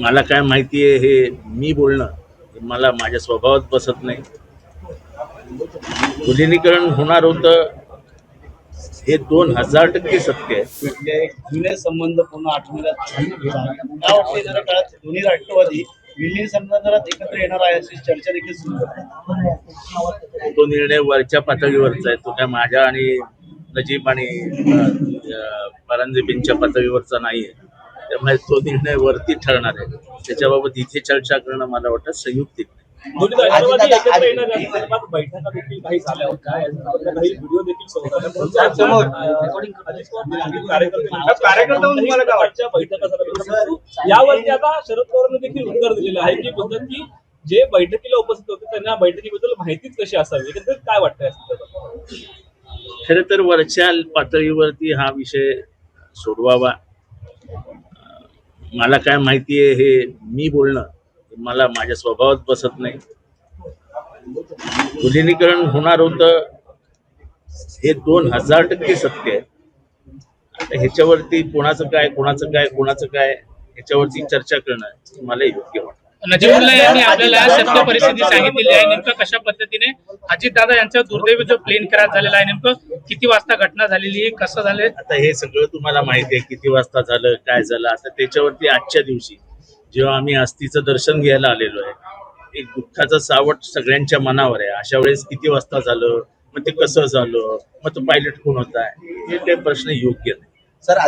मला काय माहिती आहे हे मी बोलणं मला माझ्या स्वभावात बसत नाही. विलिनीकरण होणार होतं हे दोन हजार टक्के सत्य आहे. म्हणजे जुने संबंध येणाऱ्या काळात दोन्ही राष्ट्रवादी विलीन संबंधात एकत्र येणार आहे अशी चर्चा देखील सुरू आहे. तो निर्णय वरच्या पातळीवरचा आहे. तो काय माझ्या आणि नजीब आणि अं, परांजपेंच्या पातळीवरचा नाही आहे त्यामुळे तो निर्णय वरती ठरणार आहे. त्याच्याबाबत इथे चर्चा करणं मला वाटतं संयुक्तिक. परंतु यावरती आता शरद पवारांनी देखील उत्तर दिलेलं आहे. की बोलतात की जे बैठकीला उपस्थित होते त्यांना बैठकीबद्दल माहितीच कशी असावी? काय वाटतं या संदर्भात? खरं तर वरच्या पातळीवरती हा विषय सोडवावा मला काय माहिती आहे हे मी बोलणं मला माझ्या स्वभावात बसत नाही. विलिनीकरण होणार होतं हे दोन हजार टक्के सत्य आहे. आता ह्याच्यावरती कोणाचं काय कोणाचं काय कोणाचं काय ह्याच्यावरती चर्चा करणं मला योग्य वाटतं. नजीबुल्ला यांनी आपल्याला सत्य परिस्थिती सांगितलेली आहे. नेमकं कशा पद्धतीने अजितदादा यांचा दुर्दैवी जो प्लेन करार झालेला आहे नेमकं किती वाजता घटना झालेली आहे? कसं झालंय? आता हे सगळं तुम्हाला माहिती आहे किती वाजता झालं काय झालं? आता त्याच्यावरती आजच्या दिवशी जेव्हा आम्ही अस्थीचं दर्शन घ्यायला आलेलो आहे एक दुःखाचं सावट सगळ्यांच्या मनावर आहे. अशा वेळेस किती वाजता झालं? मग ते कसं झालं? मग तो पायलट कोण होता? हे काही प्रश्न योग्य नाही. सर